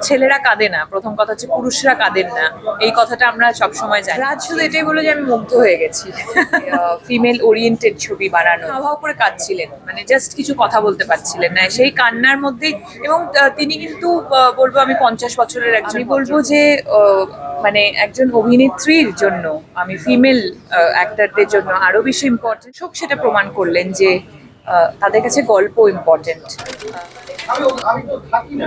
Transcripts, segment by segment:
ছেলেরা কাঁদে না। প্রথম কথা হচ্ছে পুরুষরা কাঁদেন না। এই কথাটা আমরা সবসময় জানি। রাজ শুধু এটাই বলে যে আমি মুগ্ধ হয়ে গেছি। ফিমেল ওরিয়েন্টেড ছবি বানানো। হাওয়া করে কাঁদছিলেন। মানে জাস্ট কিছু কথা বলতে পারছিলেন না। সেই কান্নার মধ্যেই এবং তিনি কিন্তু বলব আমি পঞ্চাশ বছরের একজন বলব যে আহ, মানে একজন অভিনেত্রীর জন্য আমি ফিমেল অ্যাক্টরদের জন্য আরও বেশি ইম্পর্টেন্ট শোক সেটা প্রমাণ করলেন যে আহ, তাদের কাছে গল্প ইম্পর্টেন্ট আমি আমি তো থাকি না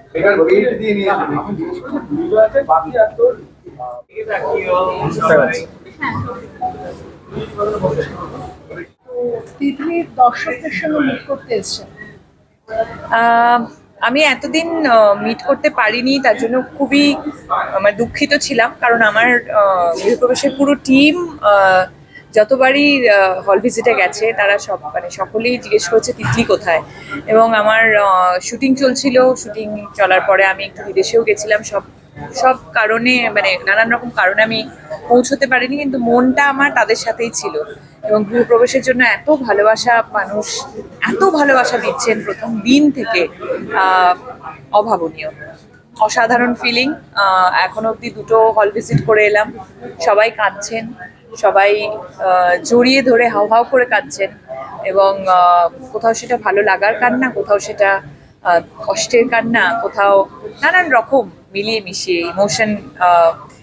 দর্শকদের সঙ্গে মিট করতে আমি এতদিন মিট করতে পারিনি, তার জন্য খুবই আমার দুঃখিত ছিলাম, কারণ আমার গৃহপ্রবেশের পুরো টিম যতবারই হল ভিজিটে গেছে, তারা সব মানে সকলেই জিজ্ঞেস করেছে, তিতলি কোথায়? এবং আমার শুটিং চলছিল শুটিং চলার পরে আমি একটু বিদেশেও গেছিলাম, সব সব কারণে মানে নানান রকম কারণে আমি পৌঁছতে পারিনি, কিন্তু মনটা আমার তাদের সাথেই ছিল। এবং গৃহপ্রবেশের জন্য এত ভালোবাসা মানুষ, এত ভালোবাসা দিচ্ছেন প্রথম দিন থেকে অভাবনীয়। অসাধারণ ফিলিং এখন অবধি দুটো হল ভিজিট করে এলাম, সবাই কাঁদছেন। সবাই জড়িয়ে ধরে হাউ হাউ করে কাঁদছেন এবং কোথাও সেটা ভালো লাগার কান্না কোথাও সেটা কষ্টের কান্না কোথাও নানান রকম মিলিয়ে মিশিয়ে ইমোশন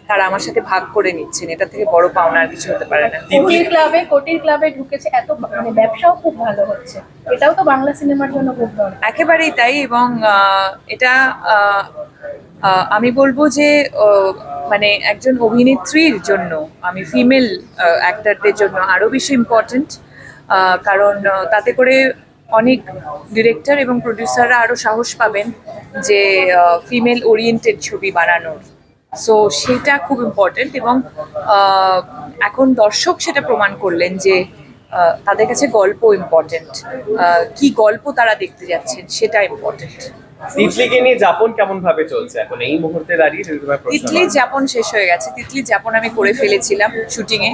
তারা আমার সাথে ভাগ করে নিচ্ছেন। এটা থেকে বড় পাওনা আর কিছু হতে পারে না। কোটির ক্লাবে কোটির ক্লাবে ঢুকেছে এত মানে ব্যবসাও খুব ভালো হচ্ছে। এটাও তো বাংলা সিনেমার জন্য খুব একেবারেই তাই এবং আহ, এটা আমি বলব যে মানে একজন অভিনেত্রীর জন্য, আমি ফিমেল অ্যাক্টারদের জন্য আরও বেশি ইম্পর্ট্যান্ট কারণ তাতে করে অনেক ডিরেক্টর এবং প্রডিউসাররা আরও সাহস পাবেন যে ফিমেল ওরিয়েন্টেড ছবি বানানোর। সো সেটা খুব ইম্পর্টেন্ট এবং এখন দর্শক সেটা প্রমাণ করলেন যে তাদের কাছে গল্প ইম্পর্টেন্ট কি গল্প তারা দেখতে যাচ্ছেন সেটা ইম্পর্টেন্ট তিতলিকে নিয়ে যাপন কেমন ভাবে চলছে এখন? এই মুহূর্তে দাঁড়িয়ে যদি তোমার প্রশ্ন তিতলি যাপন শেষ হয়ে গেছে। তিতলি যাপন আমি করে ফেলেছিলাম শুটিং এ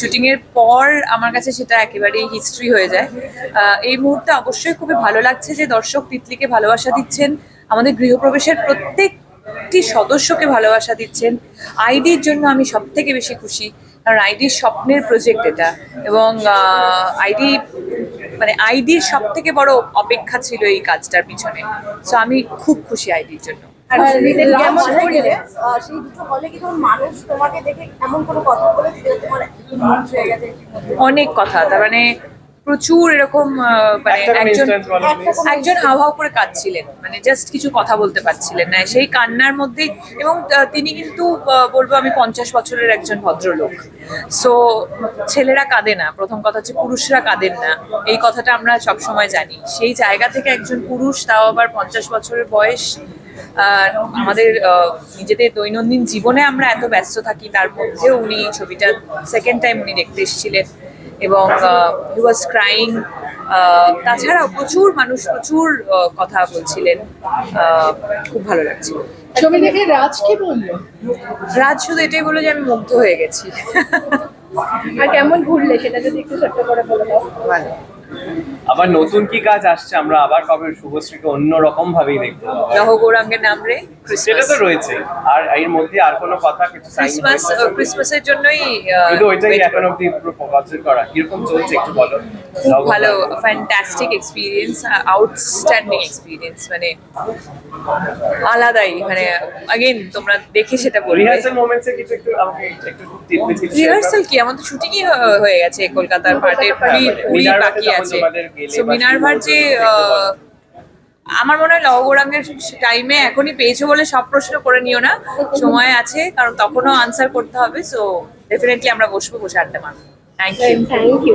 শুটিং এর পর আমার কাছে সেটা একেবারেই হিস্ট্রি হয়ে যায়। এই মুহূর্তে অবশ্যই খুবই ভালো লাগছে যে দর্শক তিতলিকে ভালোবাসা দিচ্ছেন। আমাদের গৃহপ্রবেশের প্রত্যেকটি সদস্যকে ভালোবাসা দিচ্ছেন। আইডির জন্য আমি সব থেকে বেশি খুশি। কারণ আইডির স্বপ্নের প্রজেক্ট এটা। এবং আইডি মানে আইডির সব থেকে বড় অপেক্ষা ছিল এই কাজটার পিছনে। সো আমি খুব খুশি আইডির জন্য। মন ছুঁয়ে গেছে? অনেক কথা। তার মানে প্রচুর এরকম মানে একজন একজন হাউ করে কাঁদছিলেন মানে জাস্ট কিছু কথা বলতে পারছিলেন না। সেই কান্নার মধ্যেই এবং তিনি কিন্তু বলব আমি পঞ্চাশ বছরের একজন ভদ্রলোক। সো ছেলেরা কাঁদে না। প্রথম কথা হচ্ছে পুরুষরা কাঁদেন না। এই কথাটা আমরা সবসময় জানি। সেই জায়গা থেকে একজন পুরুষ তাও আবার পঞ্চাশ বছরের বয়স আর আমাদের নিজেদের দৈনন্দিন জীবনে আমরা এত ব্যস্ত থাকি তার মধ্যেও উনি এই ছবিটা সেকেন্ড টাইম উনি দেখতে এসেছিলেন। এবং হি ওয়াজ ক্রাইং তাছাড়াও প্রচুর মানুষ প্রচুর আহ, কথা বলছিলেন আহ, খুব ভালো লাগছিল। ছবি দেখে রাজ কি বলল? রাজ শুধু এটাই বলে যে আমি মুগ্ধ হয়ে গেছি। আর কেমন ঘুরলে সেটা যদি একটু ছোট্ট করে বলে দাও। ভালো। আবার নতুন কি কাজ আসছে আমরা আবার কবে শুভশ্রীকে অন্য রকম ভাবেই দেখব। লহ গৌরাঙ্গের নাম রে সেটা তো রয়েছে। আর এর মধ্যে আর কোনো কথা কিছু ক্রিসমাস ক্রিসমাসের জন্যই কিন্তু ওইটাই এখন অব্দি পুরো করা। কীরকম চলছে একটু বলো? খুব ভালো ফ্যান্টাস্টিক এক্সপিরিয়েন্স আউটস্ট্যান্ডিং এক্সপিরিয়েন্স মানে আলাদাই মানে আগেন তোমরা দেখে সেটা বলবে। রিহার্সাল মোমেন্টসে কিছু একটু আমাকে একটু টিপস রিহার্সাল কি? আমাদের শুটিংই হয়ে গেছে কলকাতার পার্টের পুরি পুরি বাকি আছে। সো মিনার্ভার যে আহ, আমার মনে হয় লবগৌরাঙ্গের টাইমে এখনই পেয়েছ বলে সব প্রশ্ন করে নিও না। সময় আছে কারণ তখনও আনসার করতে হবে। সো ডেফিনেটলি আমরা বসবো বসে আড্ডা মারবো। Thank you thank you